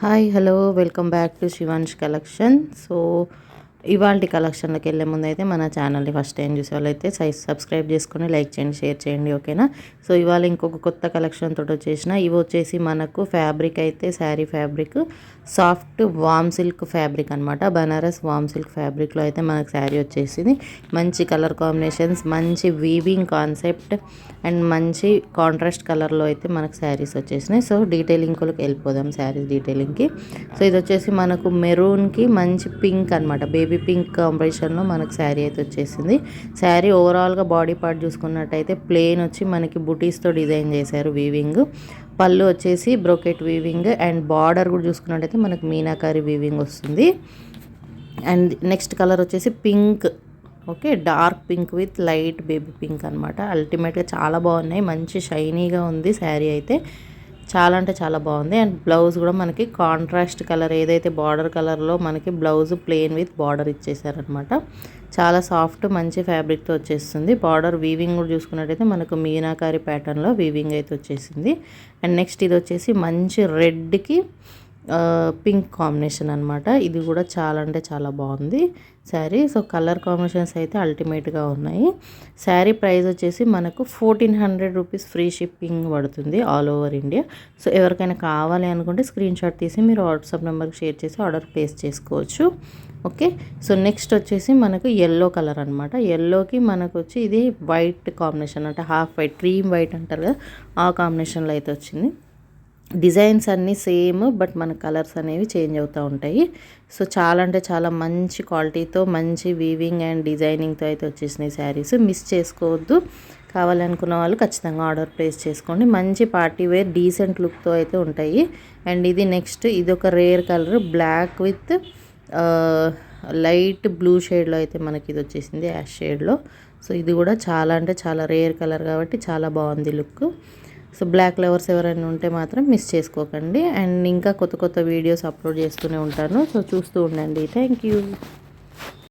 Hi, hello, welcome back to Shivansh Collection. So, ఇవాళ కలెక్షన్లోకి వెళ్ళే ముందు అయితే మన ఛానల్ని ఫస్ట్ టైం చూసే వాళ్ళైతే సైజ్ సబ్స్క్రైబ్ చేసుకొని లైక్ చేయండి షేర్ చేయండి ఓకేనా? సో ఇవాళ ఇంకొక కొత్త కలెక్షన్ తోటి వచ్చేసిన ఇవి వచ్చేసి మనకు ఫ్యాబ్రిక్ అయితే sari fabric soft warm silk fabric అనమాట బనారస్ వామ్ సిల్క్ ఫ్యాబ్రిక్లో అయితే మనకు శారీ వచ్చేసింది. మంచి కలర్ కాంబినేషన్స్ మంచి వీవింగ్ కాన్సెప్ట్ అండ్ మంచి కాంట్రాస్ట్ కలర్లో అయితే మనకు శారీస్ వచ్చేసినాయి. సో డీటెయిలింగ్కి వెళ్ళిపోదాం శారీస్ డీటెయిలింగ్కి. సో ఇది వచ్చేసి మనకు మెరూన్కి మంచి పింక్ అనమాట బేబీ పింక్ కాంబినేషన్లో మనకు శారీ అయితే వచ్చేసింది. శారీ ఓవరాల్గా బాడీ పార్ట్ చూసుకున్నట్టయితే ప్లెయిన్ వచ్చి మనకి బుటీస్తో డిజైన్ చేశారు వీవింగ్. పళ్ళు వచ్చేసి బ్రోకెట్ వీవింగ్ అండ్ బార్డర్ కూడా చూసుకున్నట్టయితే మనకు మీనాకారి వీవింగ్ వస్తుంది. అండ్ నెక్స్ట్ కలర్ వచ్చేసి pink. Okay dark pink with light baby pink అనమాట అల్టిమేట్గా చాలా బాగున్నాయి. మంచి షైనీగా ఉంది శారీ అయితే. చాలా అంటే చాలా బాగుంది. అండ్ బ్లౌజ్ కూడా మనకి కాంట్రాస్ట్ కలర్ ఏదైతే బార్డర్ కలర్లో మనకి బ్లౌజ్ ప్లెయిన్ విత్ బార్డర్ ఇచ్చేసారనమాట. చాలా సాఫ్ట్ మంచి ఫ్యాబ్రిక్తో వచ్చేస్తుంది. బార్డర్ వీవింగ్ కూడా చూసుకున్నట్టయితే మనకు మీనాకారి ప్యాటర్న్లో వీవింగ్ అయితే వచ్చేసింది. అండ్ నెక్స్ట్ ఇది వచ్చేసి మంచి రెడ్కి పింక్ కాంబినేషన్ అనమాట ఇది కూడా చాలా అంటే చాలా బాగుంది. శారీ సో కలర్ కాంబినేషన్స్ అయితే అల్టిమేట్గా ఉన్నాయి. శారీ ప్రైస్ వచ్చేసి మనకు fourteen hundred rupees free shipping పడుతుంది ఆల్ ఓవర్ ఇండియా సో ఎవరికైనా కావాలి అనుకుంటే స్క్రీన్ షాట్ తీసి మీరు వాట్సాప్ నెంబర్కి షేర్ చేసి ఆర్డర్ ప్లేస్ చేసుకోవచ్చు. ఓకే సో నెక్స్ట్ వచ్చేసి మనకు ఎల్లో కలర్ అనమాట ఎల్లోకి మనకు వచ్చి ఇది వైట్ కాంబినేషన్ అంటే హాఫ్ వైట్ క్రీమ్ వైట్ అంటారు కదా ఆ కాంబినేషన్లో అయితే వచ్చింది. డిజైన్స్ అన్నీ సేమ్ బట్ మన కలర్స్ అనేవి చేంజ్ అవుతూ ఉంటాయి. సో చాలా అంటే చాలా మంచి క్వాలిటీతో మంచి వీవింగ్ అండ్ డిజైనింగ్తో అయితే వచ్చేసినాయి శారీస్. మిస్ చేసుకోవద్దు. కావాలనుకున్న వాళ్ళు ఖచ్చితంగా ఆర్డర్ ప్లేస్ చేసుకోండి. మంచి పార్టీ వేర్ డీసెంట్ లుక్తో అయితే ఉంటాయి. అండ్ ఇది నెక్స్ట్ ఇది ఒక rare colour black with light blue షేడ్లో అయితే మనకి ఇది వచ్చేసింది యాష్ షేడ్లో. సో ఇది కూడా చాలా అంటే చాలా రేర్ కలర్ కాబట్టి చాలా బాగుంది లుక్. సో బ్లాక్ లవర్స్ ఎవరైనా ఉంటే మాత్రం మిస్ చేసుకోకండి. అండ్ ఇంకా కొత్త కొత్త వీడియోస్ అప్లోడ్ చేస్తూనే ఉంటాను. సో చూస్తూ ఉండండి. Thank you